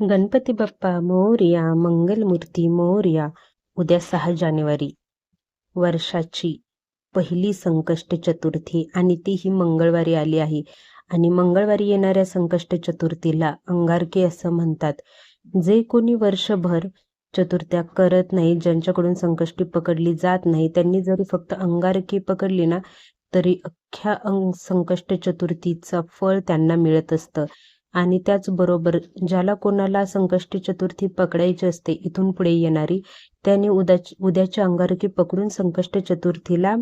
गणपती बाप्पा मोर्या मंगलमूर्ती मोर्या उद्या सहा जानेवारी. वर्षाची पहिली संकष्ट चतुर्थी आणि ती ही मंगळवारी आली आहे. आणि मंगळवारी येणाऱ्या संकष्ट चतुर्थीला अंगारकी असं म्हणतात. जे कोणी वर्षभर चतुर्थ्या करत नाही ज्यांच्याकडून संकष्टी पकडली जात नाही त्यांनी जरी फक्त अंगारकी पकडली ना तरी अख्ख्या अंग संकष्ट चतुर्थीचं फळ त्यांना मिळत असतं. आणि त्याचबरोबर ज्याला कोणाला संकष्टी चतुर्थी पकडायची असते इथून पुढे येणारी त्याने उद्या उद्याच्या अंगारकी पकडून संकष्ट चतुर्थीला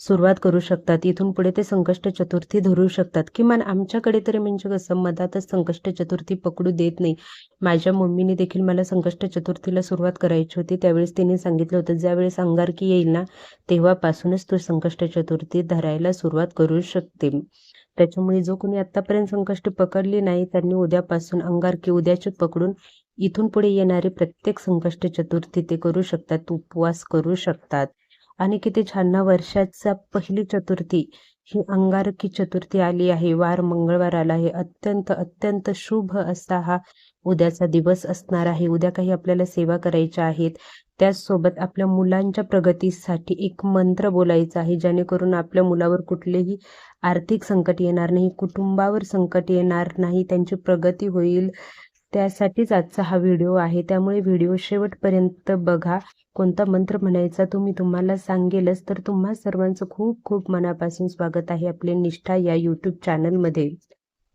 सुरुवात करू शकतात. इथून पुढे ते संकष्ट चतुर्थी धरू शकतात. किमान आमच्याकडे तरी म्हणजे कसं मधातच संकष्ट चतुर्थी पकडू देत नाही. माझ्या मम्मीने देखील मला संकष्ट चतुर्थीला सुरुवात करायची होती. त्यावेळेस तिने सांगितलं होतं ज्यावेळेस अंगारकी येईल ना तेव्हापासूनच तो संकष्ट चतुर्थी धरायला सुरुवात करू शकते. त्याच्यामुळे जो कोणी आतापर्यंत संकष्ट पकडली नाही त्यांनी उद्यापासून अंगारकी उद्याचे पकडून इथून पुढे येणारे प्रत्येक संकष्ट चतुर्थी ते करू शकतात उपवास करू शकतात. आणि किती छान ना वर्षाचा पहिली चतुर्थी ही अंगारकी चतुर्थी आली आहे. वार मंगळवार आला आहे. अत्यंत अत्यंत शुभ असा हा उद्याचा दिवस असणार आहे. उद्या काही आपल्याला सेवा करायच्या आहेत. त्याचसोबत आपल्या मुलांच्या प्रगतीसाठी एक मंत्र बोलायचा आहे जेणेकरून आपल्या मुलावर कुठलेही आर्थिक संकट येणार नाही कुटुंबावर संकट येणार नाही त्यांची प्रगती होईल. त्यासाठीच आजचा हा व्हिडिओ आहे. त्यामुळे व्हिडिओ शेवटपर्यंत बघा. कोणता मंत्र म्हणायचा तुम्ही तुम्हाला सांगेलच. तर तुम्हा सर्वांचं खूप खूप मनापासून स्वागत आहे आपले निष्ठा या यूट्यूब चॅनलमध्ये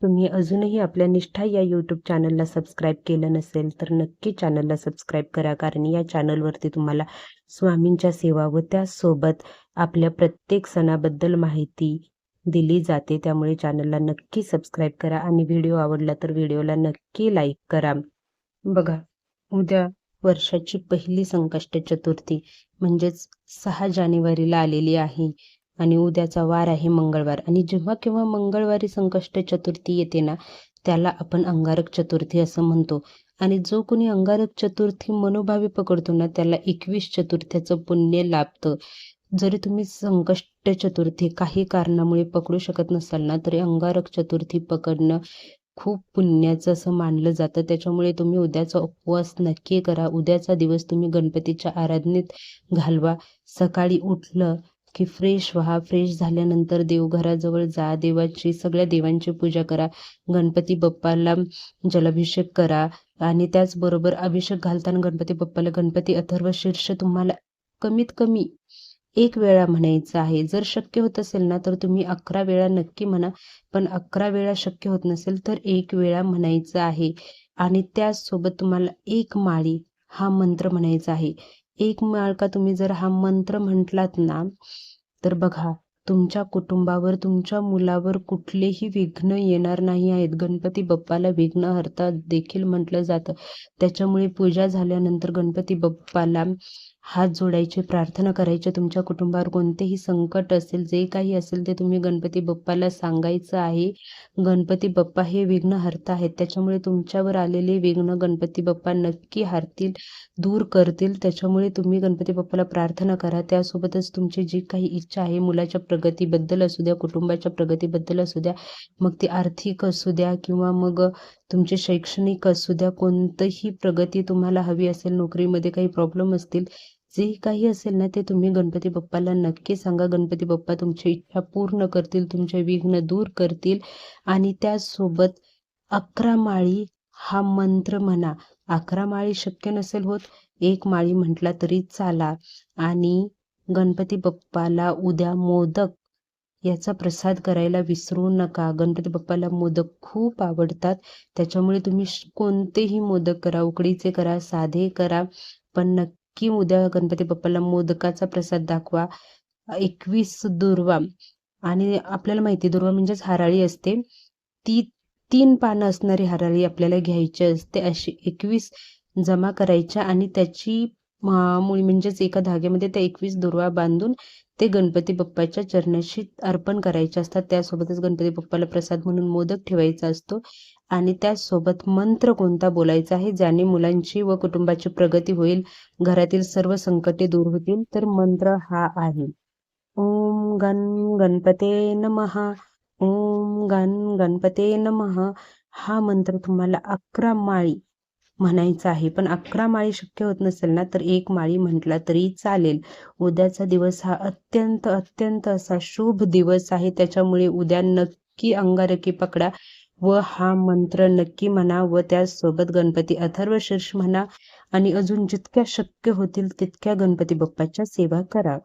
तुम्ही अजूनही आपल्या निष्ठा या यूट्यूब चॅनलला सबस्क्राईब केलं नसेल तर नक्की चॅनलला सबस्क्राईब करा. कारण या चॅनलवरती तुम्हाला स्वामींच्या सेवा व त्यासोबत आपल्या प्रत्येक सणाबद्दल माहिती दिली जाते. त्यामुळे चॅनलला नक्की सबस्क्राईब करा. आणि व्हिडिओ आवडला तर व्हिडिओला नक्की लाईक करा. बघा उद्या वर्षाची पहिली संकष्ट चतुर्थी म्हणजेच सहा जानेवारीला आलेली आहे. आणि उद्याचा वार आहे मंगळवार. आणि जेव्हा केव्हा मंगळवारी संकष्ट चतुर्थी येते ना त्याला आपण अंगारक चतुर्थी असं म्हणतो. आणि जो कोणी अंगारक चतुर्थी मनोभावी पकडतो ना त्याला एकवीस चतुर्थ्याचं पुण्य लाभतं. जरी तुम्ही संकष्ट चतुर्थी काही कारणामुळे पकडू शकत नसाल ना तरी अंगारक चतुर्थी पकडणं खूप पुण्याचं असं मानलं जातं. त्याच्यामुळे तुम्ही उद्याचा उपवास नक्की करा. उद्याचा दिवस तुम्ही गणपतीच्या आराधनेत घालवा. सकाळी उठलं की फ्रेश व्हा फ्रेश झाल्यानंतर देवघराजवळ जा देवाची सगळ्या देवांची पूजा करा. गणपती बाप्पाला जलाभिषेक करा आणि त्याचबरोबर अभिषेक घालताना गणपती बाप्पाला गणपती अथर्व शीर्ष तुम्हाला कमीत कमी एक वेळा म्हणायचं आहे. जर शक्य होत असेल ना तर तुम्ही अकरा वेळा नक्की म्हणा पण अकरा वेळा शक्य होत नसेल तर एक वेळा म्हणायचं आहे. आणि त्याचसोबत तुम्हाला एक माळी हा मंत्र म्हणायचा आहे. एक माळ का तुम्ही जर हा मंत्र म्हटलात ना तर बघा तुमच्या कुटुंबावर तुमच्या मुलावर कुठलेही विघ्न येणार नाही आहेत. गणपती बाप्पाला विघ्नहर्ता देखील म्हटलं जातं. त्याच्यामुळे पूजा झाल्यानंतर गणपती बाप्पाला हात जोडायचे प्रार्थना करायचे तुमच्या कुटुंबावर कोणतेही संकट असेल जे काही असेल ते तुम्ही गणपती बाप्पाला सांगायचं आहे. गणपती बाप्पा हे विघ्न हरता आहेत. त्याच्यामुळे तुमच्यावर आलेले विघ्न गणपती बाप्पा नक्की हरतील दूर करतील. त्याच्यामुळे तुम्ही गणपती बाप्पाला प्रार्थना करा. त्यासोबतच तुमची जी काही इच्छा आहे मुलाच्या प्रगतीबद्दल असू द्या कुटुंबाच्या प्रगतीबद्दल असू द्या मग ती आर्थिक असू द्या किंवा मग तुमचे शैक्षणिक असू द्या कोणतंही प्रगती तुम्हाला हवी असेल नोकरीमध्ये काही प्रॉब्लेम असतील जे काही असेल ना ते तुम्ही गणपती बाप्पाला नक्की सांगा. गणपती बाप्पा तुमची इच्छा पूर्ण करतील तुमचे विघ्न दूर करतील आणि त्याचसोबत अकरा माळी हा मंत्र म्हणा. अकरा माळी शक्य नसेल होत एक माळी म्हटला तरी चाला. आणि गणपती बाप्पाला उद्या मोदक याचा प्रसाद करायला विसरू नका. गणपती बाप्पाला मोदक खूप आवडतात. त्याच्यामुळे तुम्ही कोणतेही मोदक करा उकडीचे करा साधे करा. पण नक्की की उद्या गणपती बाप्पाला मोदकाचा प्रसाद दाखवा. एकवीस दुर्वा आणि आपल्याला माहिती दुर्वा म्हणजेच हराळी असते. ती तीन पानं असणारी हराळी आपल्याला घ्यायची असते. अशी एकवीस जमा करायच्या आणि त्याची मुळी म्हणजेच एका धाग्यामध्ये त्या एकवीस दुर्वा बांधून ते गणपती बाप्पाच्या चरणाशी अर्पण करायचे असतात. त्यासोबतच गणपती बाप्पाला प्रसाद म्हणून मोदक ठेवायचा असतो. आणि त्यासोबत मंत्र कोणता बोलायचा आहे? ज्याने मुलांची व कुटुंबाची प्रगती होईल घरातील सर्व संकटे दूर होतील तर मंत्र हा आहे. ओम गण गणपते नमहा ओम गण गणपते नमहा हा मंत्र तुम्हाला अकरा माळी म्हणायचं आहे. पण अकरा माळी शक्य होत नसेल ना तर एक माळी म्हटला तरी चालेल. उद्याचा दिवस हा अत्यंत अत्यंत असा शुभ दिवस आहे. त्याच्यामुळे उद्या नक्की अंगारकी पकडा व हा मंत्र नक्की म्हणा व त्यासोबत गणपती अथर्व शीर्ष म्हणा. आणि अजून जितक्या शक्य होतील तितक्या गणपती बाप्पाच्या सेवा करा.